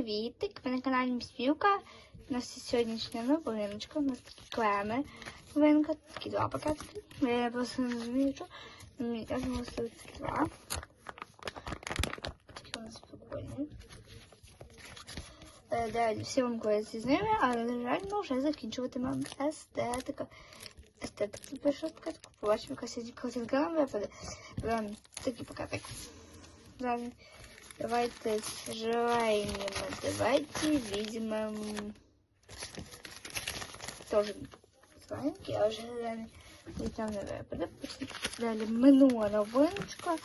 Привітик! Ви на каналі Міспівка. У нас є сьогоднішня новиночка. У нас такі клеми. Новинка, такі два пакетики. Я просто не розумію, що. Мені теж ось такі два. Такі у нас прикольні. Е, Далі всі вам користі з ними, але, на жаль, ми вже закінчуватимемо естетика. Естетика перша пакетку. Побачимо, яка сьогодні картинка нам випаде. Беремо такий пакетик. Далі. Давайте с желаниями. Давайте возьмем тоже слайнки, а уже там не випаде. Далі минула новиночка.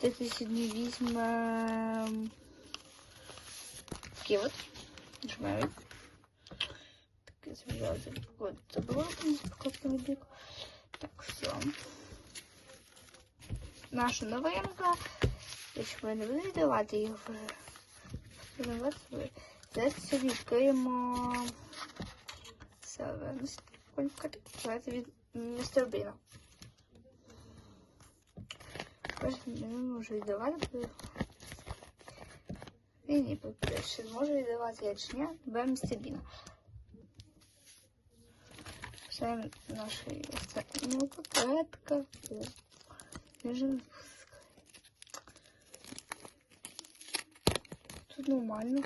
Давайте сьогодні візьмем такі от. Нажимаємо. Таке зв'язок. От забувати покладемо бік. Так, все. Наша новинка. Якщо ми не будемо давати їх вже зараз відкриємо себе. Давайте від містер Біна. Ось не можу віддавати, він не. Ще зможу віддавати, я чи ні, беремо містер Біна. Все наша ну, пакетка. Лежим Тут нормально.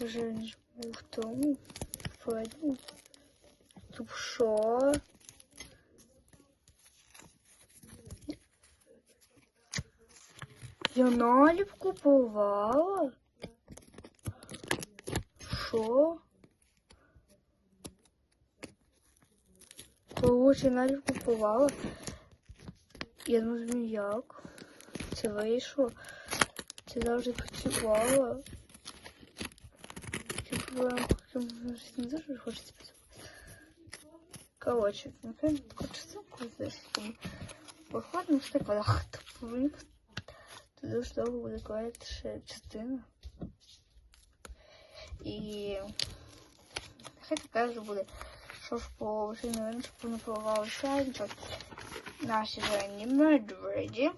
Вже ніж був в тому. Тут що? Я наліп купувала. Що? Короче, наліп купувала. Я не розумію як. Це вийшло. Це завжди працювало. Типа, не дуже хочеться Короче, напевно, хочеться кудись. Походимо, що так ах, повинен. Тут дуже довго буде клеїти ще частина. І нехай така вже буде. Що ж по вишині виночку не плавалося, нічого. Наші вже медведі.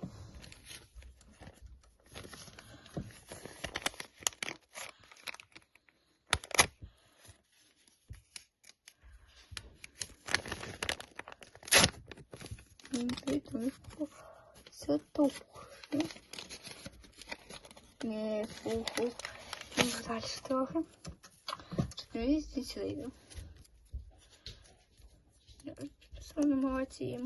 Мишку все тухне. Не фуху. І далі трохи. Тут не візді сюди йду. Саме молодці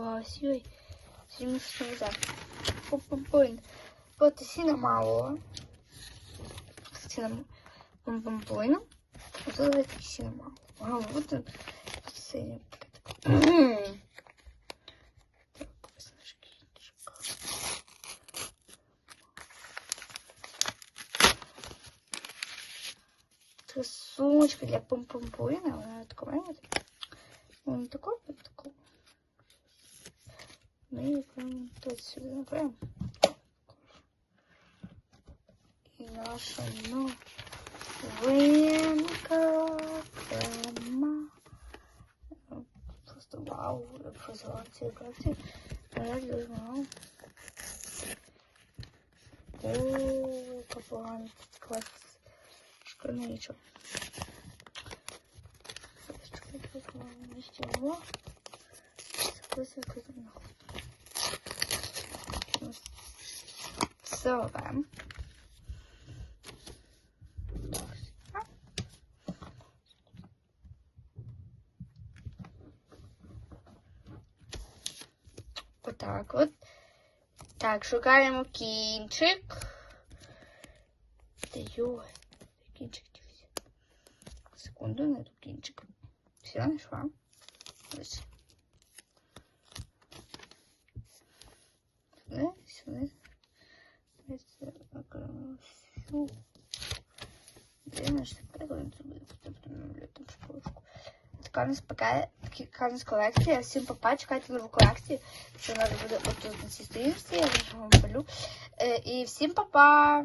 Красивый. Смешно. Пум-пум-пум. Вот и синамало. Синам... Пум-пум-пум. Вот это синамало. А вот он. Сумочка для пум-пум-пуина. Она такая, он такой Ну и прям тут сюда направим. И наша новинка прямо. Просто вау, просто ці колекції. Я дуже вау. О, капелан, класс. Школьничок. Ничего. Такой такой Сова. Отак от. Так, шукаємо кінчик. Та йой, кінчик дівся. Секунду, найду кінчик. Все, знайшла. Ось. Сюди, сюди. Така у нас пока така у нас колекція. Всім папа, чекайте нову колекцію. Це у нас буде отут на цій я вже вам полю. І всім папа!